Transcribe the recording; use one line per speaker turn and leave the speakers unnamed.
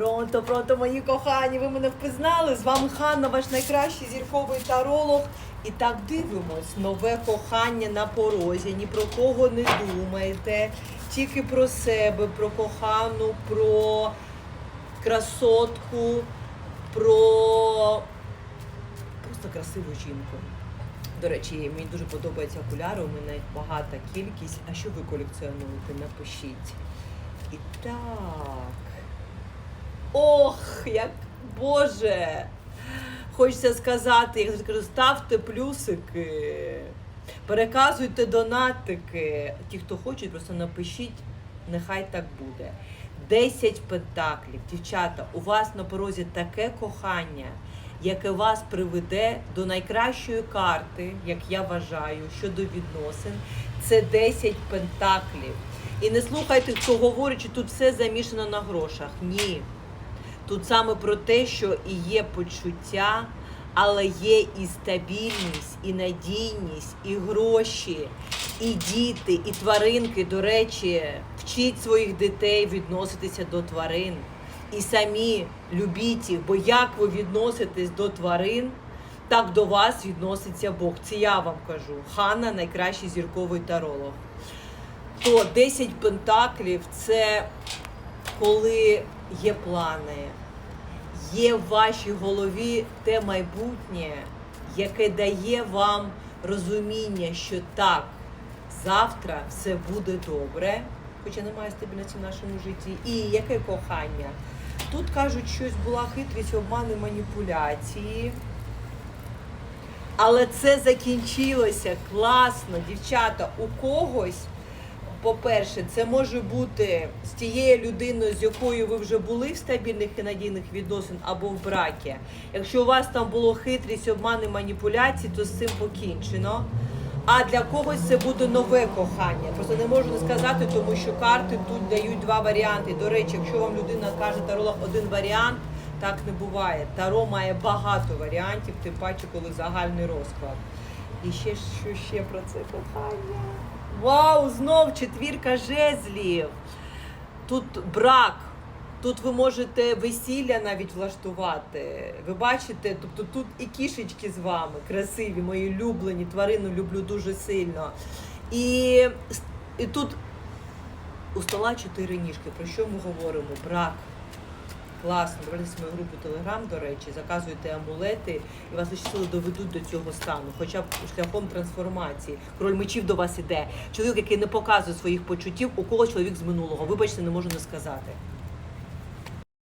Пронто, пронто, мої кохані, ви мене впізнали. З вами Ханна, ваш найкращий зірковий таролог. І так дивимось, нове кохання на порозі. Ні про кого не думайте, тільки про себе, про кохану, про красотку, про просто красиву жінку. До речі, мені дуже подобаються окуляри, у мене багата кількість. А що ви колекціонуєте? Напишіть. І так. Ох, як Боже! Хочеться сказати, я кажу, ставте плюсики, переказуйте донатики. Ті, хто хочуть, просто напишіть, нехай так буде. 10 пентаклів. Дівчата, у вас на порозі таке кохання, яке вас приведе до найкращої карти, як я вважаю, щодо відносин. Це 10 пентаклів. І не слухайте, хто говорить, що тут все замішано на грошах. Ні. Тут саме про те, що і є почуття, але є і стабільність, і надійність, і гроші, і діти, і тваринки. До речі, вчіть своїх дітей відноситися до тварин. І самі любіть їх, бо як ви відноситесь до тварин, так до вас відноситься Бог. Це я вам кажу. Ханна найкращий зірковий таролог. То 10 пентаклів це коли є плани, є в вашій голові те майбутнє, яке дає вам розуміння, що так, завтра все буде добре, хоча немає стабільності в нашому житті. І яке кохання? Тут кажуть, щось була хитрість, обмани, маніпуляції. Але це закінчилося класно, дівчата. У когось, по-перше, це може бути з тією людиною, з якою ви вже були в стабільних і надійних відносин або в бракі. Якщо у вас там було хитрість, обмани, маніпуляції, то з цим покінчено. А для когось це буде нове кохання. Просто не можу не сказати, тому що карти тут дають два варіанти. До речі, якщо вам людина каже таролог один варіант, так не буває. Таро має багато варіантів, тим паче, коли загальний розклад. І ще що ще про це кохання. Вау, знов четвірка жезлів. Тут брак. Тут ви можете весілля навіть влаштувати. Ви бачите, тобто тут і кішечки з вами красиві, мої улюблені, тварину люблю дуже сильно. І, і тут у стола чотири ніжки. Про що ми говоримо? Брак. Класно, дивитесь мою групу Телеграм, до речі, заказуєте амулети і вас сили доведуть до цього стану, хоча б шляхом трансформації. Король мечів до вас іде. Чоловік, який не показує своїх почуттів, у кого чоловік з минулого. Вибачте, не можу не сказати.